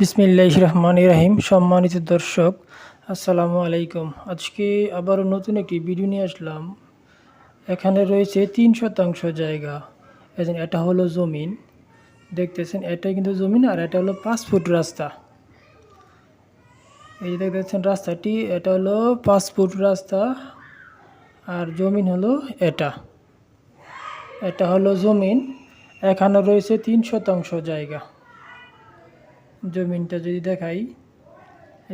বিসমিল্লাহ রহমান রাহিম। সম্মানিত দর্শক, আসসালামু আলাইকুম। আজকে আবারও নতুন একটি ভিডিও নিয়ে আসলাম। এখানে রয়েছে তিন শতাংশ জায়গা। এই এটা হলো জমিন। দেখতেছেন, এটাই কিন্তু জমিন আর এটা হলো পাঁচ ফুট রাস্তা। এই যে দেখতেছেন রাস্তাটি, এটা হলো পাঁচ ফুট রাস্তা আর জমিন হলো এটা। এটা হলো জমিন। এখানে রয়েছে তিন শতাংশ জায়গা। জমিনটা যদি দেখাই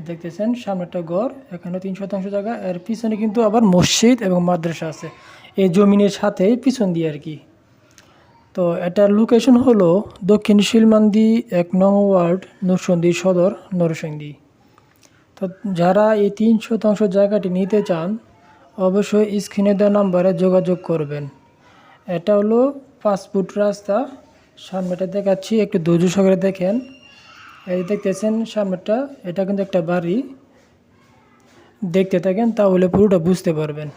দেখতেছেন সামনে একটা ঘর এখানে তিন শতাংশ জায়গা এর পিছনে কিন্তু আবার মসজিদ এবং মাদ্রাসা আছে। এই জমিনের সাথে পিছন দিয়ে আর কি। তো এটার লোকেশন হলো দক্ষিণ শিলমান্দি এক নং ওয়ার্ড নরসন্দী সদর, নরসিংদী। তো যারা এই তিন শতাংশ জায়গাটি নিতে চান, অবশ্যই স্ক্রিনে দেওয়া নাম্বারে যোগাযোগ করবেন। এটা হলো ফুট রাস্তা, সামনেটা দেখাচ্ছি, একটু ধৈর্য সহকারে দেখেন। এই যে দেখতেছেন সামনেটা এটা কিন্তু একটা বাড়ি। দেখতে থাকেন, তাহলে পুরোটা বুঝতে পারবেন।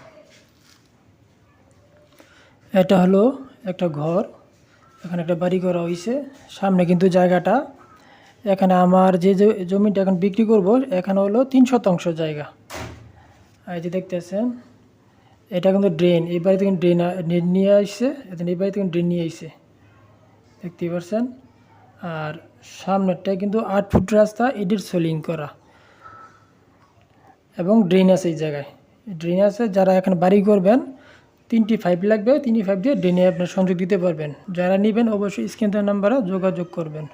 এটা হলো একটা ঘর, এখানে একটা বাড়ি করা হয়েছে সামনে কিন্তু জায়গাটা, এখানে আমার যে জমিটা এখন বিক্রি করব, এখানে হলো তিন শতাংশ জায়গা। এই যে দেখতেছেন, এটা কিন্তু ড্রেন, এই বাড়ি থেকে ড্রেন নিয়ে আসছে এই বাড়ি থেকে ড্রেন নিয়ে আসছে। দেখতেই পারছেন? আর সামনেরটায় কিন্তু আট ফুট রাস্তা এটির সোলিং করা। এবং ড্রেন আছে এই জায়গায়। ড্রেন আছে, যারা এখন বাড়ি করবেন, তিনটি ফাইভ লাগবে, তিনটি ফাইভ দিয়ে ড্রেনে আপনার সংযোগ দিতে পারবেন। যারা নেবেন, অবশ্যই স্ক্রিন নাম্বারে যোগাযোগ করবেন।